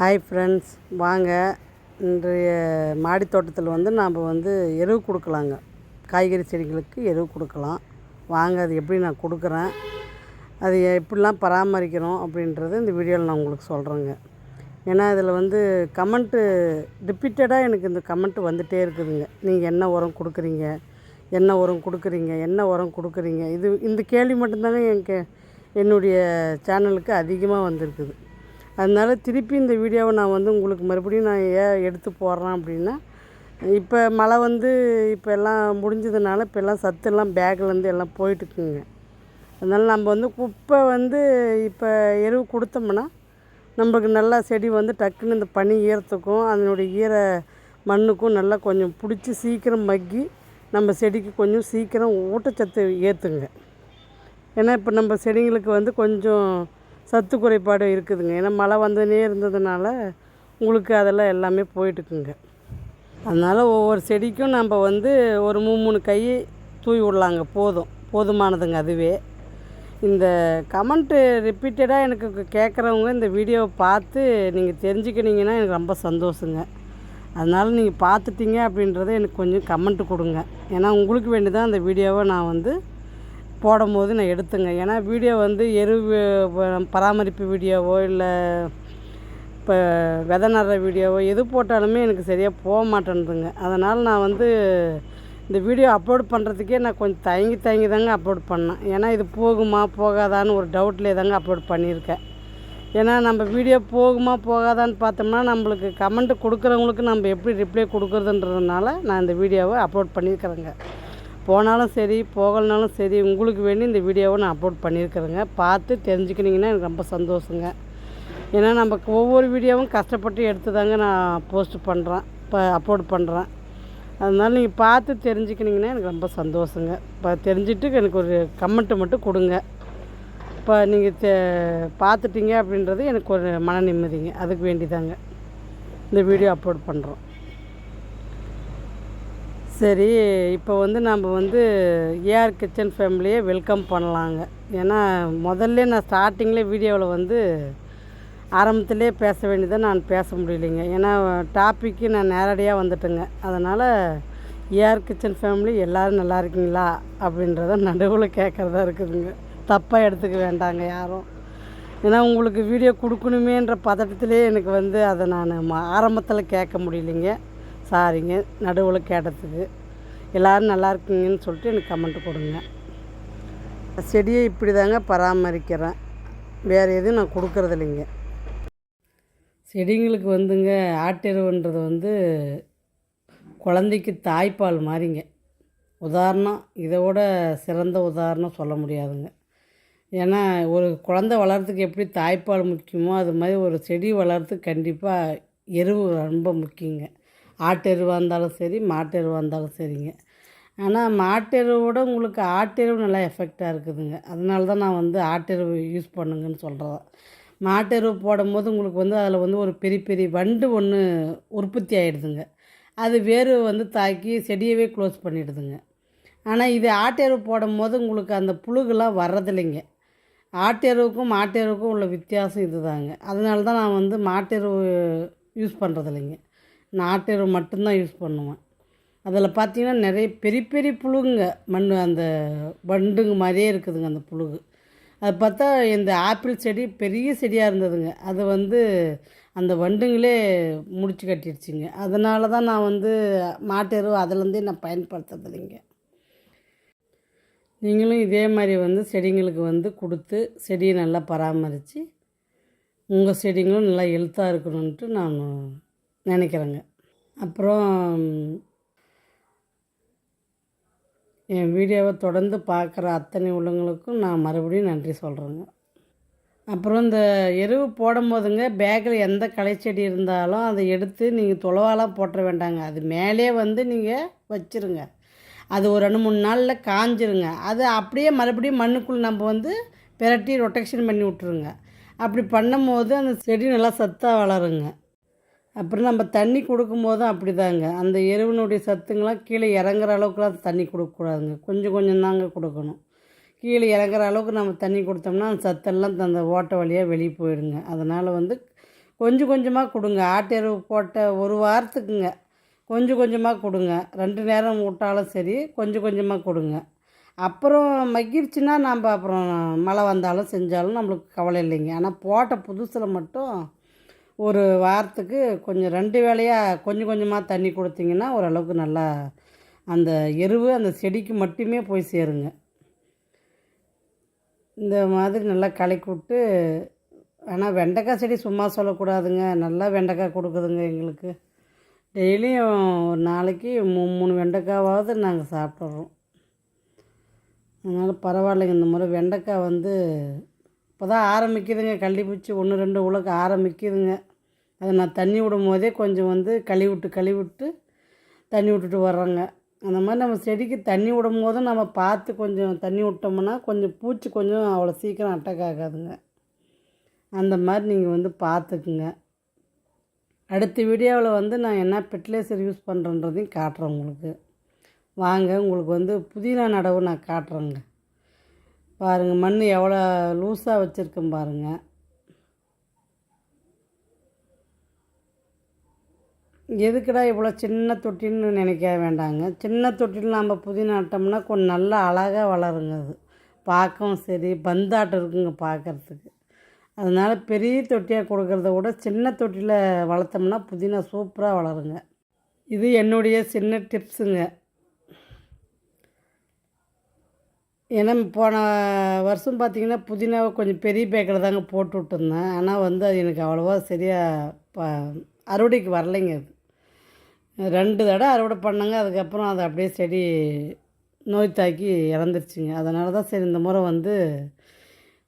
Hi friends வாங்க. இன்றைய மாடி தோட்டத்தில் வந்து நாம் வந்து எருவு கொடுக்கலாங்க. காய்கறி செடிகளுக்கு எருவு கொடுக்கலாம். வாங்க அது எப்படி நான் கொடுக்குறேன்? அது எப்படிலாம் பராமரிக்கணும் அப்படின்றது இந்த வீடியோவில் நான் உங்களுக்கு சொல்கிறேங்க ஏன்னா இதில் வந்து கமெண்ட்டு ரிப்பீட்டடாக எனக்கு இந்த கமெண்ட் வந்துகிட்டே இருக்குதுங்க. நீங்கள் என்ன உரம் கொடுக்குறீங்க? என்ன உரம் கொடுக்குறீங்க? என்ன உரம் கொடுக்குறீங்க? இது இந்த கேள்வி மட்டும்தானே எனக்கு என்னுடைய சேனலுக்கு அதிகமாக வந்திருக்குது. அதனால திருப்பி இந்த வீடியோவை நான் வந்து உங்களுக்கு மறுபடியும் நான் ஏன் எடுத்து போடுறேன் அப்படின்னா இப்போ மழை வந்து இப்போ எல்லாம் முடிஞ்சதுனால இப்போ எல்லாம் சத்தெல்லாம் பேக்லேருந்து எல்லாம் போயிட்டுருக்குங்க அதனால் நம்ம வந்து குப்பை வந்து இப்போ எருவு கொடுத்தோம்னா நம்மளுக்கு நல்லா செடி வந்து டக்குன்னு இந்த பனி ஈரத்துக்கும் அதனுடைய ஈர மண்ணுக்கும் நல்லா கொஞ்சம் பிடிச்சி சீக்கிரம் மக்கி நம்ம செடிக்கு கொஞ்சம் சீக்கிரம் ஊட்டச்சத்து ஏற்றுங்க ஏன்னா இப்போ நம்ம செடிங்களுக்கு வந்து கொஞ்சம் சத்து குறைபாடு இருக்குதுங்க. ஏன்னா மழை வந்துனே இருந்ததுனால உங்களுக்கு அதெல்லாம் எல்லாமே போயிட்டுக்குங்க. அதனால் ஒவ்வொரு செடிக்கும் நம்ம வந்து ஒரு மூணு மூணு கை தூவி விடலாங்க. போதும். போதுமானதுங்க அதுவே. இந்த கமெண்ட்டு ரிப்பீட்டடாக எனக்கு கேட்குறவங்க இந்த வீடியோவை பார்த்து நீங்கள் தெரிஞ்சுக்கினீங்கன்னா எனக்கு ரொம்ப சந்தோஷங்க. அதனால் நீங்கள் பார்த்துட்டீங்க அப்படின்றத எனக்கு கொஞ்சம் கமெண்ட்டு கொடுங்க. ஏன்னா உங்களுக்கு வேண்டி தான் அந்த வீடியோவை நான் வந்து போடும்போது நான் எடுத்துங்க. ஏன்னா வீடியோ வந்து எரு பராமரிப்பு வீடியோவோ இல்லை இப்போ விதை நடுற வீடியோவோ எது போட்டாலுமே எனக்கு சரியாக போக மாட்டேன்துங்க. அதனால் நான் வந்து இந்த வீடியோ அப்லோட் பண்ணுறதுக்கே நான் கொஞ்சம் தயங்கி தயங்கி தாங்க அப்லோட் பண்ணேன். ஏன்னா இது போகுமா போகாதான்னு ஒரு டவுட்லேயே தாங்க அப்லோட் பண்ணியிருக்கேன். ஏன்னா நம்ம வீடியோ போகுமா போகாதான்னு பார்த்தோம்னா நம்மளுக்கு கமெண்ட் கொடுக்குறவங்களுக்கு நம்ம எப்படி ரிப்ளை கொடுக்குறதுன்றதுனால நான் இந்த வீடியோவை அப்லோட் பண்ணியிருக்கிறேங்க. போனாலும் சரி போகலனாலும் சரி உங்களுக்கு வேண்டி இந்த வீடியோவை நான் அப்லோட் பண்ணியிருக்கிறேங்க. பார்த்து தெரிஞ்சுக்கினீங்கன்னா எனக்கு ரொம்ப சந்தோஷங்க. ஏன்னா நம்ம ஒவ்வொரு வீடியோவும் கஷ்டப்பட்டு எடுத்து தாங்க நான் போஸ்ட் பண்ணுறேன் இப்போ அப்லோட் பண்ணுறேன் அதனால் நீங்கள் பார்த்து தெரிஞ்சுக்கினீங்கன்னா எனக்கு ரொம்ப சந்தோஷங்க. இப்போ தெரிஞ்சுட்டு எனக்கு ஒரு கமெண்ட்டு மட்டும் கொடுங்க. இப்போ நீங்கள் தெ பார்த்துட்டீங்க அப்படின்றது எனக்கு ஒரு மன நிம்மதிங்க. அதுக்கு வேண்டிதாங்க. இந்த வீடியோ அப்லோட் பண்ணுறோம் சரி இப்போ வந்து நம்ம வந்து ஏஆர் கிச்சன் ஃபேமிலியை வெல்கம் பண்ணலாங்க. ஏன்னா முதல்ல நான் ஸ்டார்டிங்கில் வீடியோவில் வந்து ஆரம்பத்திலே பேச வேண்டியதை நான் பேச முடியலைங்க. ஏன்னா டாப்பிக்கு நான் நேரடியாக வந்துட்டேங்க. அதனால் ஏஆர் கிச்சன் ஃபேமிலி எல்லோரும் நல்லா இருக்கீங்களா? அப்படின்றத நடுவில் கேட்குறதா இருக்குதுங்க. தப்பாக எடுத்துக்க வேண்டாங்க யாரும். ஏன்னா உங்களுக்கு வீடியோ கொடுக்கணுமேன்ற பதட்டத்திலே எனக்கு வந்து அதை நான் ஆரம்பத்தில் கேட்க முடியலைங்க. சாரிங்க நடுவில் கேட்டதுக்கு எல்லோரும் நல்லா இருக்கீங்கன்னு சொல்லிட்டு எனக்கு கமெண்ட் கொடுங்க. செடியை இப்படி தாங்க பராமரிக்கிறேன். வேறு எதுவும் நான் கொடுக்கறது இல்லைங்க. செடிங்களுக்கு வந்துங்க ஆட்டெருவுன்றது வந்து குழந்தைக்கு தாய்ப்பால் மாதிரிங்க உதாரணம் இதோட சிறந்த உதாரணம் சொல்ல முடியாதுங்க. ஏன்னா ஒரு குழந்த வளர்கிறதுக்கு எப்படி தாய்ப்பால் முக்கியமோ அது மாதிரி ஒரு செடி வளர்கிறதுக்கு கண்டிப்பாக எருவு ரொம்ப முக்கியங்க. ஆட்டெருவாக இருந்தாலும் சரி மாட்டெருவாக இருந்தாலும் சரிங்க. ஆனால் மாட்டெருவோட உங்களுக்கு ஆட்டெருவு நல்லா எஃபெக்டாக இருக்குதுங்க. அதனால தான் நான் வந்து ஆட்டெருவு யூஸ் பண்ணுங்கன்னு சொல்கிறேன் மாட்டெருவு போடும்போது உங்களுக்கு வந்து அதில் வந்து ஒரு பெரிய பெரிய வண்டு ஒன்று உற்பத்தி ஆகிடுதுங்க அது வேறு வந்து தாக்கி செடியவே க்ளோஸ் பண்ணிடுதுங்க. ஆனால் இது ஆட்டெருவு போடும்போது உங்களுக்கு அந்த புழுகெல்லாம் வர்றதில்லைங்க. ஆட்டெருவுக்கும் மாட்டெருவுக்கும் உள்ள வித்தியாசம் இது தாங்க அதனால தான் நான் வந்து மாட்டெருவு யூஸ் பண்ணுறதில்லைங்க நான் ஆட்டெருவு மட்டும்தான் யூஸ் பண்ணுவேன். அதில் பார்த்தீங்கன்னா நிறைய பெரிய பெரிய புழுங்க மண் அந்த வண்டுங்க மாதிரியே இருக்குதுங்க அந்த புழுகு. அது பார்த்தா இந்த ஆப்பிள் செடி பெரிய செடியாக இருந்ததுங்க. அது வந்து அந்த வண்டுங்களே முடிச்சு கட்டிடுச்சிங்க. அதனால தான் நான் வந்து மாட்டெருவு அதுலேருந்தே நான் பயன்படுத்துறதில்லைங்க நீங்களும் இதே மாதிரி வந்து செடிங்களுக்கு வந்து கொடுத்து செடியை நல்லா பராமரித்து உங்கள் செடிங்களும் நல்லா எழுத்தாக இருக்கணுன்ட்டு நான் நினைக்கிறேங்க. அப்புறம் என் வீடியோவை தொடர்ந்து பார்க்குற அத்தனை உள்ளவங்களுக்கும் நான் மறுபடியும் நன்றி சொல்கிறேங்க அப்புறம் இந்த எருவு போடும் போதுங்க பேக்கில் எந்த களைச்செடி இருந்தாலும் அதை எடுத்து நீங்கள் தொலைவாலாம் போட்டுற வேண்டாங்க. அது மேலே வந்து நீங்கள் வச்சுருங்க. அது ஒரு ரெண்டு மூணு நாளில் காஞ்சிருங்க. அது அப்படியே மறுபடியும் மண்ணுக்குள்ளே நம்ம வந்து பிரட்டி ரொட்டேஷன் பண்ணி விட்ருங்க அப்படி பண்ணும்போது அந்த செடி நல்லா சத்தாக வளருங்க. அப்புறம் நம்ம தண்ணி கொடுக்கும்போதும் அப்படி தாங்க அந்த எருவினுடைய சத்துங்களாம் கீழே இறங்குற அளவுக்குலாம் தண்ணி கொடுக்கக்கூடாதுங்க கொஞ்சம் கொஞ்சம் தாங்க கொடுக்கணும். கீழே இறங்குற அளவுக்கு நம்ம தண்ணி கொடுத்தோம்னா அந்த சத்தெல்லாம் அந்த ஓட்டை வழியாக வெளியே போயிடுங்க. அதனால் வந்து கொஞ்சம் கொஞ்சமாக கொடுங்க. ஆட்டெருவு போட்ட ஒரு வாரத்துக்குங்க. கொஞ்சம் கொஞ்சமாக கொடுங்க. ரெண்டு நேரம் விட்டாலும் சரி கொஞ்சம் கொஞ்சமாக கொடுங்க. அப்புறம் மகிழ்ச்சின்னா நம்ம அப்புறம் மழை வந்தாலும் செஞ்சாலும் நம்மளுக்கு கவலை இல்லைங்க. ஆனால் போட்ட புதுசில் மட்டும் ஒரு வாரத்துக்கு கொஞ்சம் ரெண்டு வேளையாக கொஞ்சம் கொஞ்சமாக தண்ணி கொடுத்தீங்கன்னா ஓரளவுக்கு நல்லா அந்த எருவு அந்த செடிக்கு மட்டுமே போய் சேருங்க. இந்த மாதிரி நல்லா கலக்கி விட்டு ஆனால் வெண்டைக்காய் செடி சும்மா சொல்லக்கூடாதுங்க. நல்லா வெண்டைக்காய் கொடுக்குதுங்க எங்களுக்கு. டெய்லியும் ஒரு நாளைக்கு மூணு மூணு வெண்டைக்காவாவது நாங்கள் சாப்பிட்றோம் அதனால் பரவாயில்லைங்க. இந்த முறை வெண்டைக்காய் வந்து இப்போ தான் ஆரம்பிக்குதுங்க கள்ளிப்பூச்சி ஒன்று ரெண்டு உலக ஆரம்பிக்குதுங்க. அதை நான் தண்ணி விடும் போதே கொஞ்சம் வந்து கழுவி விட்டு கழுவி விட்டு தண்ணி விட்டுட்டு வர்றோங்க. அந்த மாதிரி நம்ம செடிக்கு தண்ணி விடும் போதும் நம்ம பார்த்து கொஞ்சம் தண்ணி விட்டோம்னா கொஞ்சம் பூச்சி கொஞ்சம் அவ்வளோ சீக்கிரம் அட்டாக் ஆகாதுங்க. அந்த மாதிரி நீங்கள் வந்து பார்த்துக்குங்க. அடுத்த வீடியோவில் வந்து நான் என்ன ஃபெர்டிலைசர் யூஸ் பண்ணுறன்றதையும் காட்டுறேன் உங்களுக்கு. வாங்க உங்களுக்கு வந்து புதினா நடவு நான் காட்டுறேங்க. பாருங்கள் மண் எவ்வளோ லூஸாக வச்சுருக்கேன் பாருங்கள் எதுக்குடா இவ்வளோ சின்ன தொட்டின்னு நினைக்க வேண்டாங்க. சின்ன தொட்டியில் நம்ம புதினா நட்டோம்னா கொஞ்சம் நல்லா அழகாக வளருங்க அது. பார்க்கவும் சரி பந்தாட்டம் இருக்குங்க பார்க்குறதுக்கு. அதனால் பெரிய தொட்டியாக கொடுக்கறத விட சின்ன தொட்டியில் வளர்த்தோம்னா புதினா சூப்பராக வளருங்க. இது என்னுடைய சின்ன டிப்ஸுங்க. ஏன்னா போன வருஷம் பார்த்திங்கன்னா புதினாவை கொஞ்சம் பெரிய பேக்கில் தாங்க போட்டு விட்டுருந்தேன். ஆனால் வந்து அது எனக்கு அவ்வளோவா சரியாக ப அறுவடைக்கு வரலைங்க அது. ரெண்டு தடவை அறுவடை பண்ணாங்க அதுக்கப்புறம் அதை அப்படியே செடி நோய் தாக்கி இறந்துருச்சுங்க. அதனால தான் சரி இந்த முறை வந்து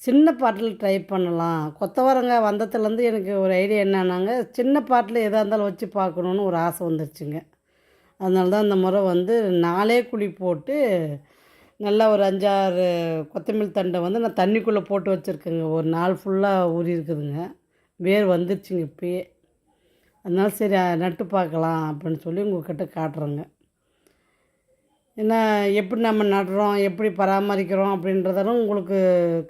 சின்ன பாட்டில் ட்ரை பண்ணலாம். கொத்தவரங்க வந்ததுலேருந்து எனக்கு ஒரு ஐடியா என்னன்னாங்க சின்ன பாட்டில் எதாக இருந்தாலும் வச்சு பார்க்கணுன்னு ஒரு ஆசை வந்துருச்சுங்க. அதனால தான் இந்த முறை வந்து நாலே குழி போட்டு நல்லா ஒரு அஞ்சாறு கொத்தமல்லி தண்டை வந்து நான் தண்ணிக்குள்ளே போட்டு வச்சுருக்கேங்க. ஒரு நாள் ஃபுல்லாக ஊறி இருக்குதுங்க வேர் வந்துருச்சுங்க இப்போயே. அதனால் சரி நட்டு பார்க்கலாம் அப்படின்னு சொல்லி உங்கள்கிட்ட காட்டுறேங்க. ஏன்னா எப்படி நம்ம நடுறோம் எப்படி பராமரிக்கிறோம் அப்படின்றதெல்லாம் உங்களுக்கு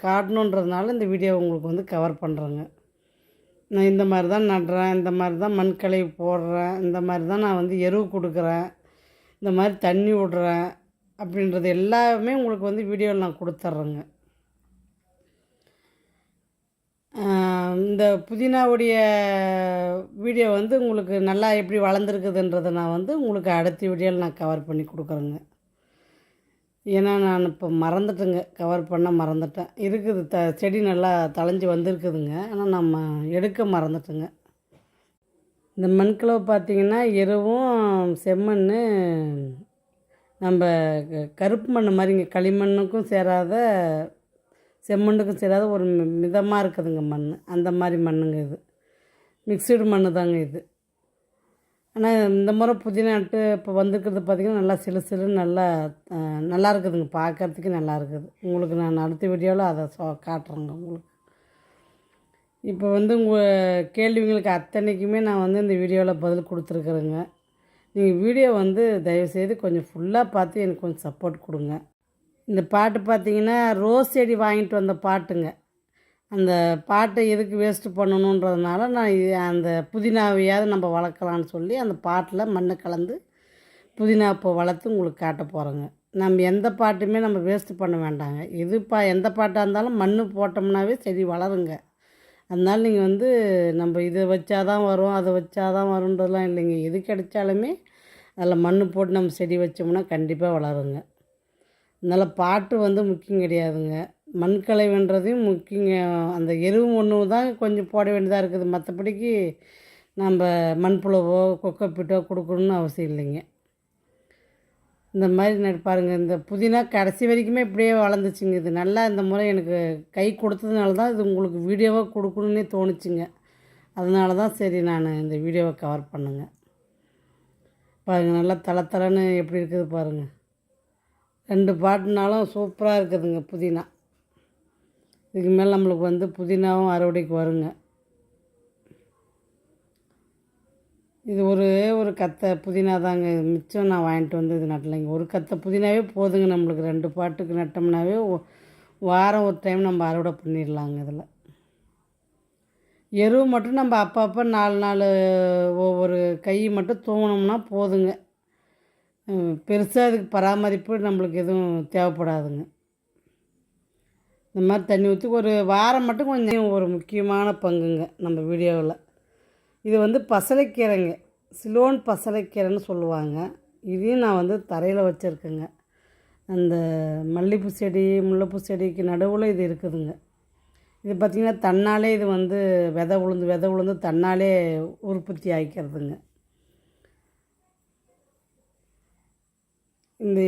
காட்டணுன்றதுனால இந்த வீடியோ உங்களுக்கு வந்து கவர் பண்ணுறேங்க நான் இந்த மாதிரி தான் நடுறேன் இந்த மாதிரி தான் மண் போடுறேன் இந்த மாதிரி தான் நான் வந்து எருவு கொடுக்குறேன் இந்த மாதிரி தண்ணி விடுறேன் அப்படின்றது எல்லாமே உங்களுக்கு வந்து வீடியோவில் நான் கொடுத்துட்றேங்க. இந்த புதினாவுடைய வீடியோ வந்து உங்களுக்கு நல்லா எப்படி வளர்ந்துருக்குதுன்றதை நான் வந்து உங்களுக்கு அடுத்த வீடியோவில் நான் கவர் பண்ணி கொடுக்குறேங்க. ஏன்னா நான் இப்போ மறந்துட்டேங்க. கவர் பண்ண மறந்துட்டேன். இருக்குது த செடி நல்லா தளைஞ்சி வந்திருக்குதுங்க. ஆனால் நம்ம எடுக்க மறந்துட்டேங்க. இந்த மண்கிழவு பார்த்திங்கன்னா எருவும் செம்மண் நம்ம கருப்பு மண் மாதிரிங்க. களிமண்ணுக்கும் சேராத செம்மண்ணுக்கும் சேராத ஒரு மிதமாக இருக்குதுங்க மண் அந்த மாதிரி மண்ணுங்க இது. மிக்சடு மண் தாங்க இது. ஆனால் இந்த முறை புதினா நட்டு இப்போ வந்துருக்கிறது பார்த்திங்கன்னா நல்லா சிலு சிலு நல்லா நல்லா இருக்குதுங்க. பார்க்குறதுக்கு நல்லா இருக்குது. உங்களுக்கு நான் அடுத்த வீடியோவில் அதை சொ காட்டுறேங்க உங்களுக்கு. இப்போ வந்து உங்கள் கேள்விங்களுக்கு அத்தனைக்குமே நான் வந்து இந்த வீடியோவில் பதில் கொடுத்துருக்குறேங்க. நீங்கள் வீடியோ வந்து தயவுசெய்து கொஞ்சம் ஃபுல்லாக பார்த்து எனக்கு கொஞ்சம் சப்போர்ட் கொடுங்க. இந்த பாட்டு பார்த்தீங்கன்னா ரோஸ் செடி வாங்கிட்டு வந்த பாட்டுங்க. அந்த பாட்டை எதுக்கு வேஸ்ட்டு பண்ணணுன்றதுனால நான் அந்த புதினாவையாவது நம்ம வளர்க்கலான்னு சொல்லி அந்த பாட்டில் மண்ணை கலந்து புதினா இப்போ வளர்த்து உங்களுக்கு காட்ட போகிறோங்க நம்ம எந்த பாட்டுமே நம்ம வேஸ்ட்டு பண்ண வேண்டாங்க. எது பா எந்த பாட்டாக இருந்தாலும் மண் போட்டோம்னாவே செடி வளருங்க. அதனால் நீங்கள் வந்து நம்ம இதை வச்சா தான் வரும் அதை வச்சாதான் வருன்றதுலாம் இல்லைங்க. எது கிடைச்சாலுமே அதில் மண் போட்டு நம்ம செடி வச்சோம்னா கண்டிப்பாக வளருங்க. அதனால் பாட்டு வந்து முக்கியம் கிடையாதுங்க. மண்கலைவன்றதையும் முக்கியங்க அந்த எருவு ஒன்று தான் கொஞ்சம் போட வேண்டியதாக இருக்குது. மற்றபடிக்கு நம்ம மண்புழுவோ கொக்கப்பிட்டோ கொடுக்கணுன்னு அவசியம் இல்லைங்க. இந்த மாதிரி நட்டு பாருங்கள் இந்த புதினா கடைசி வரைக்குமே இப்படியே வளர்ந்துச்சுங்க. இது நல்லா இந்த முறை எனக்கு கை கொடுத்ததுனால தான் இது உங்களுக்கு வீடியோவாக கொடுக்கணுன்னே தோணுச்சுங்க. அதனால தான் சரி நான் இந்த வீடியோவை கவர் பண்ணுங்க. பாருங்கள் நல்லா தள தளன்னு எப்படி இருக்குது பாருங்கள் ரெண்டு பாட்டுனாலும் சூப்பராக இருக்குதுங்க புதினா. இதுக்கு மேலே நம்மளுக்கு வந்து புதினாவும் அறுவடைக்கு வருங்க. இது ஒரு ஒரு கத்தை புதினா தாங்க. மிச்சம் நான் வாங்கிட்டு வந்து இது நட்டலைங்க. ஒரு கத்தை புதினாவே போதுங்க நம்மளுக்கு. ரெண்டு பாட்டுக்கு நட்டோம்னாவே வாரம் ஒரு டைம் நம்ம அறுவடை பண்ணிடலாங்க இதில். எருவு மட்டும் நம்ம அப்பப்போ நாலு நாலு ஒவ்வொரு கை மட்டும் தூங்கினோம்னா போதுங்க. பெருசாக அதுக்கு பராமரிப்பு நம்மளுக்கு எதுவும் தேவைப்படாதுங்க. இந்த மாதிரி தண்ணி ஊற்றி ஒரு வாரம் மட்டும் கொஞ்சம் ஒரு முக்கியமான பங்குங்க நம்ம வீடியோவில். இது வந்து பசலைக்கீரைங்க. சிலோன் பசலைக்கீரைன்னு சொல்லுவாங்க. இதையும் நான் வந்து தரையில் வச்சுருக்கேங்க. அந்த மல்லிகைப்பூ செடி முல்லைப்பூ செடிக்கு நடுவில் இது இருக்குதுங்க. இது பார்த்திங்கன்னா தன்னாலே இது வந்து விதை உளுந்து விதை உளுந்து தன்னாலே உற்பத்தி ஆகிக்கிறதுங்க. இந்த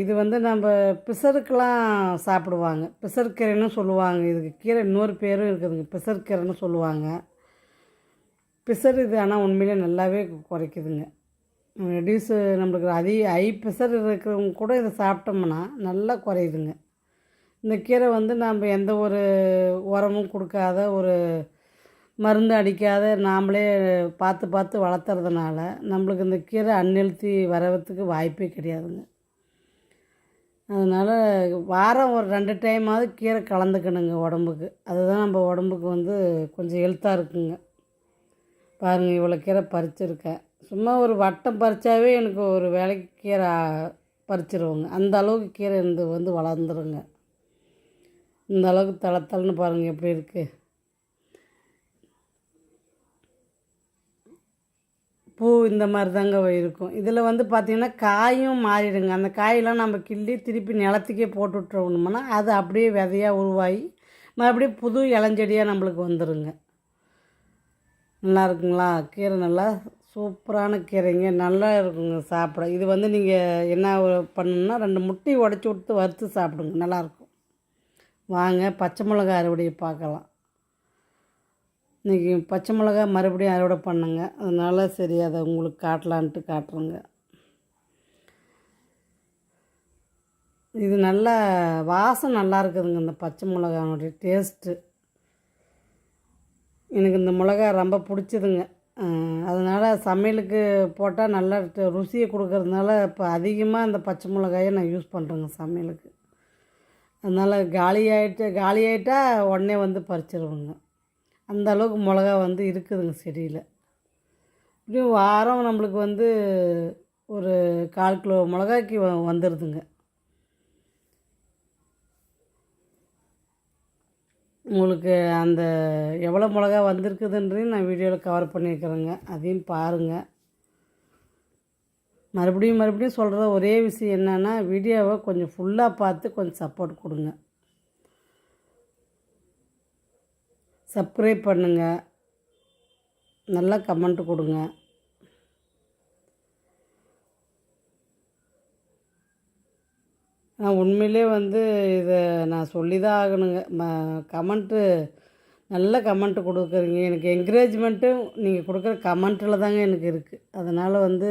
இது வந்து நம்ம பிசருக்கெலாம் சாப்பிடுவாங்க. பிசர்க்கீரைன்னு சொல்லுவாங்க. இதுக்கு கீரை இன்னொரு பேரும் இருக்குதுங்க. பிசர்க்கீரைன்னு சொல்லுவாங்க. பிசர் இது ஆனால் உண்மையிலே நல்லாவே குறைக்குதுங்க. ரெடியூஸு நம்மளுக்கு அதிக ஐ பிசர் இருக்கிறவங்க கூட இதை சாப்பிட்டோம்னா நல்லா குறையுதுங்க. இந்த கீரை வந்து நம்ம எந்த ஒரு உரமும் கொடுக்காத ஒரு மருந்து அடிக்காத நாம்ளே பார்த்து பார்த்து வளர்த்துறதுனால நம்மளுக்கு இந்த கீரை அன்ஹெல்த்தி வரத்துக்கு வாய்ப்பே கிடையாதுங்க. அதனால் வாரம் ஒரு ரெண்டு டைமாவது கீரை கலந்துக்கணுங்க உடம்புக்கு. அதுதான் நம்ம உடம்புக்கு வந்து கொஞ்சம் ஹெல்த்தாக இருக்குங்க. பாருங்கள் இவ்வளோ கீரை பறிச்சிருக்கேன். சும்மா ஒரு வட்டம் பறிச்சாவே எனக்கு ஒரு வேலைக்கு கீரை பறிச்சிருவோங்க. அந்த அளவுக்கு கீரை இருந்து வந்து வளர்ந்துருங்க. இந்த அளவுக்கு தள தளன்னு பாருங்கள் எப்படி இருக்குது பூ இந்த மாதிரி தாங்க இருக்கும். இதில் வந்து பார்த்திங்கன்னா காயும் மாறிடுங்க. அந்த காயெல்லாம் நம்ம கிள்ளி திருப்பி நிலத்துக்கே போட்டு விட்டுறோம்னா அது அப்படியே விதையாக உருவாகி மறுபடியும் புது இளஞ்செடியாக நம்மளுக்கு வந்துடுங்க நல்லா இருக்குங்களா? கீரை நல்லா சூப்பரான கீரைங்க. நல்லா இருக்குங்க சாப்பிட. இது வந்து நீங்கள் என்ன பண்ணணும்னா ரெண்டு முட்டையை உடச்சி விட்டு வறுத்து சாப்பிடுங்க. நல்லாயிருக்கும் வாங்க பச்சை மிளகா அறுவடையை பார்க்கலாம். இன்றைக்கி பச்சை மிளகா மறுபடியும் அறுவடை பண்ணுங்க. அதனால் சரி அதை உங்களுக்கு காட்டலான்ட்டு காட்டுறேங்க. இது நல்லா வாசம் நல்லா இருக்குதுங்க இந்த பச்சை மிளகானுடைய டேஸ்ட்டு எனக்கு இந்த மிளகா ரொம்ப பிடிச்சதுங்க. அதனால் சமையலுக்கு போட்டால் நல்லா ருசியை கொடுக்கறதுனால இப்போ அதிகமாக இந்த பச்சை மிளகாயை நான் யூஸ் பண்ணுறேங்க சமையலுக்கு. அதனால் காலி ஆகிட்டு காலி ஆகிட்டா உடனே வந்து பறிச்சிருவேங்க. அந்த அளவுக்கு மிளகா வந்து இருக்குதுங்க செடியில். இப்படியும் வாரம் நம்மளுக்கு வந்து ஒரு கால் கிலோ மிளகாய்க்கு வந்துடுதுங்க உங்களுக்கு அந்த எவ்வளோ மிளகா வந்திருக்குதுன்றதையும் நான் வீடியோவில் கவர் பண்ணியிருக்கிறேங்க. அதையும் பாருங்கள் மறுபடியும் மறுபடியும் சொல்கிற ஒரே விஷயம் என்னென்னா வீடியோவை கொஞ்சம் ஃபுல்லாக பார்த்து கொஞ்சம் சப்போர்ட் கொடுங்க. சப்ஸ்கிரைப் பண்ணுங்கள் நல்லா கமெண்ட் கொடுங்க. நான் உண்மையிலே வந்து இதை நான் சொல்லி தான் ஆகணுங்க. ம கமெண்ட்டு நல்ல கமெண்ட்டு கொடுக்குறீங்க. எனக்கு என்கரேஜ்மெண்ட்டும் நீங்கள் கொடுக்குற கமெண்ட்டில் தாங்க எனக்கு இருக்குது அதனால் வந்து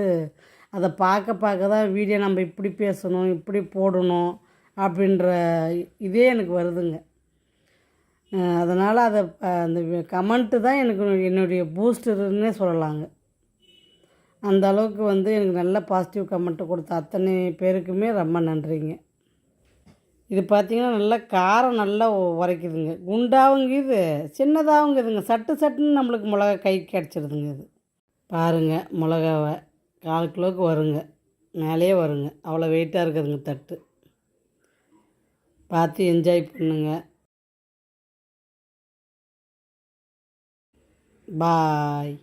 அதை பார்க்க பார்க்க தான் வீடியோ நம்ம இப்படி பேசணும் இப்படி போடணும் அப்படின்ற இதே எனக்கு வருதுங்க. அதனால் அதை அந்த கமெண்ட்டு தான் எனக்கு என்னுடைய பூஸ்டர்னே சொல்லலாங்க. அந்த அளவுக்கு வந்து எனக்கு நல்ல பாசிட்டிவ் கமெண்ட்டு கொடுத்த அத்தனை பேருக்குமே ரொம்ப நன்றிங்க. இது பார்த்திங்கன்னா நல்லா காரம் நல்லா உரைக்குதுங்க. குண்டாகவும் இது சின்னதாகவும் இதுங்க சட்டு சட்டுன்னு நம்மளுக்கு மிளகா கை கிடச்சிருதுங்க இது. பாருங்கள் மிளகாவை கால் கிலோவுக்கு வருங்க. மேலேயே வருங்க. அவ்வளோ வெயிட்டாக இருக்குதுங்க தட்டு. பார்த்து என்ஜாய் பண்ணுங்க. பாய்